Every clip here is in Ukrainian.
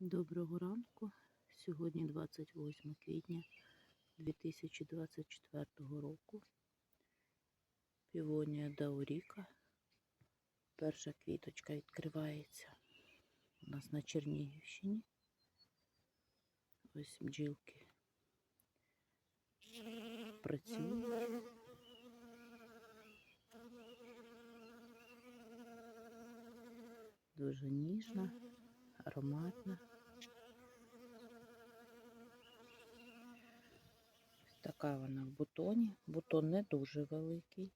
Доброго ранку. Сьогодні 28 квітня 2024 року. Півонія Дауріка. Перша квіточка відкривається у нас на Чернігівщині. Ось бджілки працюють. Дуже ніжна, ароматна. Така вона в бутоні. Бутон не дуже великий.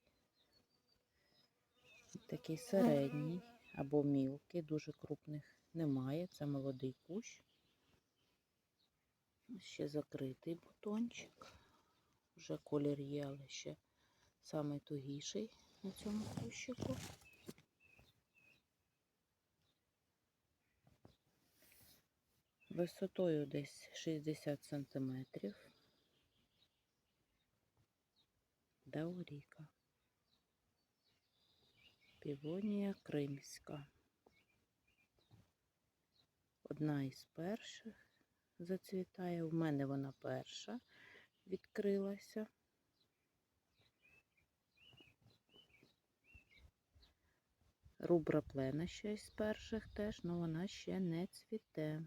Такий середній або мілкий, дуже крупних немає. Це молодий кущ. Ще закритий бутончик. Вже колір є, але ще самий тугіший на цьому кущику. Висотою десь 60 сантиметрів. Дауріка. Півонія кримська. Одна із перших зацвітає. У мене вона перша відкрилася. Рубра плена ще із перших теж, але вона ще не цвіте.